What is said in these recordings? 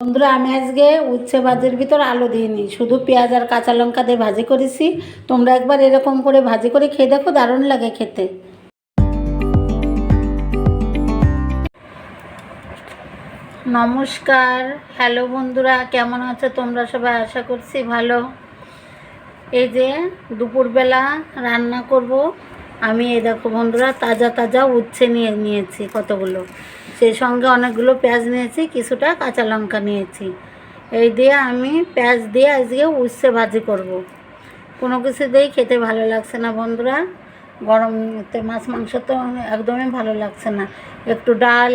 বন্ধুরা, আমি আজকে উচ্ছে ভাজির ভিতর আলু দিইনি, শুধু পেঁয়াজ আর কাঁচা লঙ্কা দিয়ে ভাজি করেছি। তোমরা একবার এরকম করে ভাজি করে খেয়ে দেখো, দারুণ লাগে খেতে। নমস্কার, হ্যালো বন্ধুরা, কেমন আছো তোমরা সবাই? আশা করছি ভালো। এই যে দুপুরবেলা রান্না করব, আমি এই দেখো বন্ধুরা, তাজা তাজা উচ্ছে নিয়ে নিয়েছি কতগুলো। সেই সঙ্গে অনেকগুলো পেঁয়াজ নিয়েছি, কিছুটা কাঁচা লঙ্কা নিয়েছি। এই দিয়ে আমি পেঁয়াজ দিয়ে আজকে উচ্ছে ভাজি করব। কোনো কিছু দিয়েই খেতে ভালো লাগছে না বন্ধুরা। গরমতে মাছ মাংস তো একদমই ভালো লাগছে না। একটু ডাল,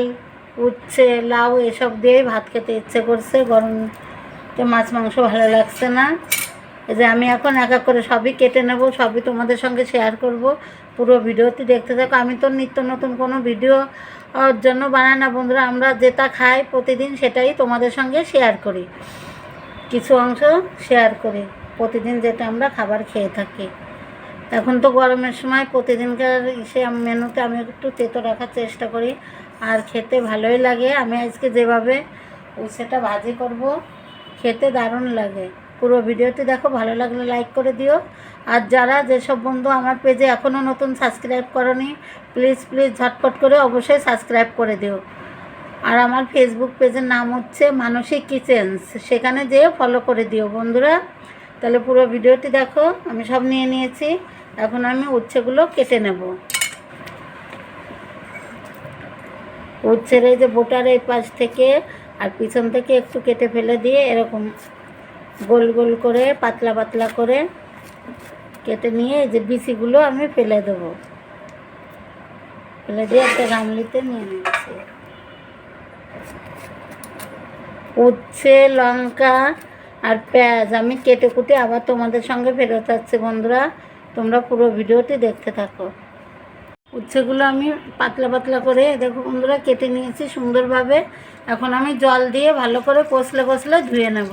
উচ্ছে, লাউ এসব দিয়েই ভাত খেতে ইচ্ছে করছে। গরমতে মাছ মাংস ভালো লাগছে না। এই যে আমি এখন এক এক করে সবই কেটে নেব, সবই তোমাদের সঙ্গে শেয়ার করব। পুরো ভিডিওটি দেখতে থাকো। আমি তো নিত্য নতুন কোনো ভিডিও জন্য বানাই না বন্ধুরা। আমরা যেটা খাই প্রতিদিন সেটাই তোমাদের সঙ্গে শেয়ার করি। কিছু অংশ শেয়ার করি। প্রতিদিন যেটা আমরা খাবার খেয়ে থাকি। এখন তো গরমের সময় প্রতিদিনকার ইসে মেনুতে আমি একটু তেতো রাখার চেষ্টা করি। আর খেতে ভালোই লাগে। আমি আজকে যেভাবে সেটা ভাজি করব, খেতে দারুণ লাগে। পুরো ভিডিওটি দেখো, ভালো লাগলে লাইক করে দিও। আর যারা যেসব বন্ধু আমার পেজে এখনও নতুন সাবস্ক্রাইব করনি, প্লিজ প্লিজ ঝটপট করে অবশ্যই সাবস্ক্রাইব করে দিও। আর আমার ফেসবুক পেজের নাম হচ্ছে মানসিক কিচেন্স। সেখানে যেয়ে ফলো করে দিও বন্ধুরা। তাহলে পুরো ভিডিওটি দেখো, আমি সব নিয়ে নিয়েছি। এখন আমি উচ্ছেগুলো কেটে নেব। উচ্ছের এই যে বোটার এই পাশ থেকে আর পিছন থেকে একটু কেটে ফেলে দিয়ে এরকম গোল গোল করে, পাতলা পাতলা করে কেটে নিয়ে এই যে বিচিগুলো আমি ফেলে দেবো। ফেলে দিয়ে একটা গামলিতে নিয়ে নিচ্ছি। উচ্ছে, লঙ্কা আর পেঁয়াজ আমি কেটে কুটে আবার তোমাদের সঙ্গে ফেরত আসছি বন্ধুরা। তোমরা পুরো ভিডিওটি দেখতে থাকো। উচ্ছেগুলো আমি পাতলা পাতলা করে, দেখো বন্ধুরা, কেটে নিয়েছি সুন্দরভাবে। এখন আমি জল দিয়ে ভালো করে কষলে কষলে ধুয়ে নেব।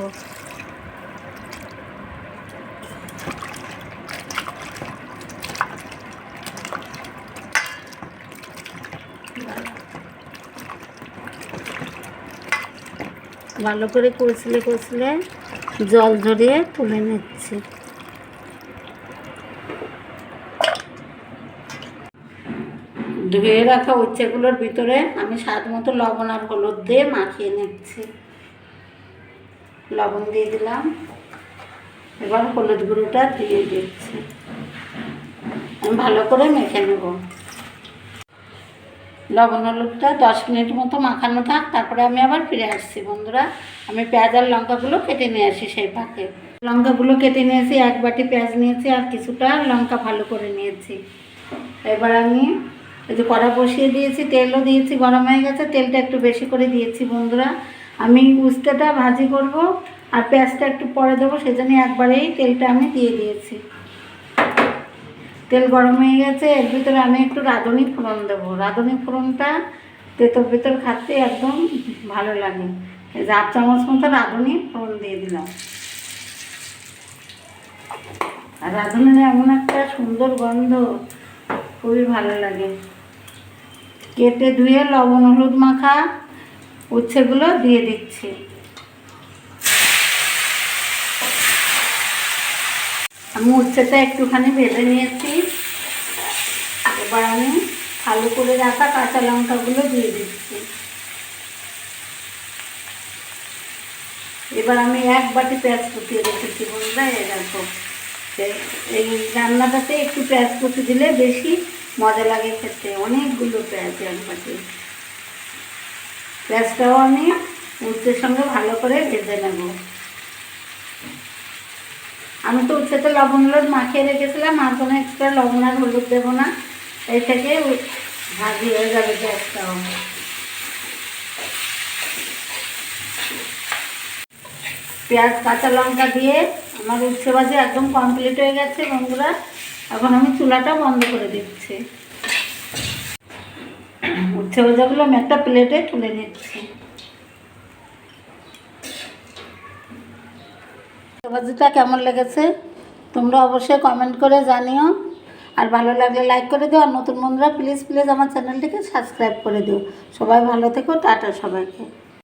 ভালো করে কষলে কষলে জল ঝরিয়ে তুলে নিচ্ছি। ধুয়ে রাখা উচ্ছেগুলোর ভিতরে আমি স্বাদ মতো লবণ আর হলুদ দিয়ে মাখিয়ে নিচ্ছি। লবণ দিয়ে দিলাম। এবার হলুদ গুঁড়োটা দিয়ে দিচ্ছি। আমি ভালো করে মেখে নেব। লবণ হলুদটা দশ মিনিট মতো মাখানো থাক, তারপরে আমি আবার ফিরে আসছি। বন্ধুরা, আমি পেঁয়াজ আর লঙ্কাগুলো কেটে নিয়ে আসি সেই পাকে। লঙ্কাগুলো কেটে নিয়েছি এক বাটি পেঁয়াজ নিয়েছি আর কিছুটা লঙ্কা ভালো করে নিয়েছি। এবার আমি এই যে কড়া বসিয়ে দিয়েছি, তেলও দিয়েছি, গরম হয়ে গেছে, তেলটা একটু বেশি করে দিয়েছি বন্ধুরা। আমি উস্তেটা ভাজি করব আর পেঁয়াজটা একটু পরে দেবো, সেজন্য একবারেই তেলটা আমি দিয়ে দিয়েছি। তেল গরম হয়ে গেছে, এর ভিতরে আমি একটু রাঁধুনি ফোড়ন দেবো। রাঁধুনি ফোড়নটা তেতোর ভেতর খাতে একদম ভালো লাগে। এই চামচ মতো রাঁধুনি ফোড়ন দিয়ে দিলাম। আর রাঁধুনির এমন একটা সুন্দর গন্ধ, খুবই ভালো লাগে। কেটে ধুয়ে লবণ, হলুদ মাখা উচ্ছেগুলো দিয়ে দিচ্ছি। আমি উচ্ছেটা একটুখানি ভেজে নিয়েছি। এবার আমি ভালো করে রাখা কাঁচা লঙ্কাগুলো দিয়ে দিচ্ছি। এবার আমি এক বাটি পেঁয়াজ কুচিয়ে রেখেছি বন্ধুরা দেখো এই- রান্নাটাতে একটু পেঁয়াজ কুচি দিলে বেশি মজা লাগে খেতে। অনেকগুলো পেঁয়াজ এক বাটি। পেঁয়াজটাও আমি উচ্ছের সঙ্গে ভালো করে ভেজে নেব। আমি তো উচ্ছেতে লবণ হলুদ মাখিয়ে রেখেছিলাম, আর কোনো এক্সট্রা লবণ আর হলুদ দেবো না। এই থেকে ভাজি হয়ে যাবে গ্যাসটাও পেঁয়াজ, কাঁচা লঙ্কা দিয়ে আমার উচ্ছে ভাজি একদম কমপ্লিট হয়ে গেছে বন্ধুরা। এখন আমি চুলাটা বন্ধ করে দিচ্ছি। উচ্ছে ভাজাগুলো আমি একটা প্লেটে তুলে নিচ্ছি। ভাজিটা কেমন লেগেছে, তোমরা অবশ্যই কমেন্ট করে জানিও। আর ভালো লাগলে লাইক করে দিও, আর নতুন বন্ধুরা প্লিজ প্লিজ আমার চ্যানেলটিকে সাবস্ক্রাইব করে দিও। সবাই ভালো থেকো, টাটা সবাইকে।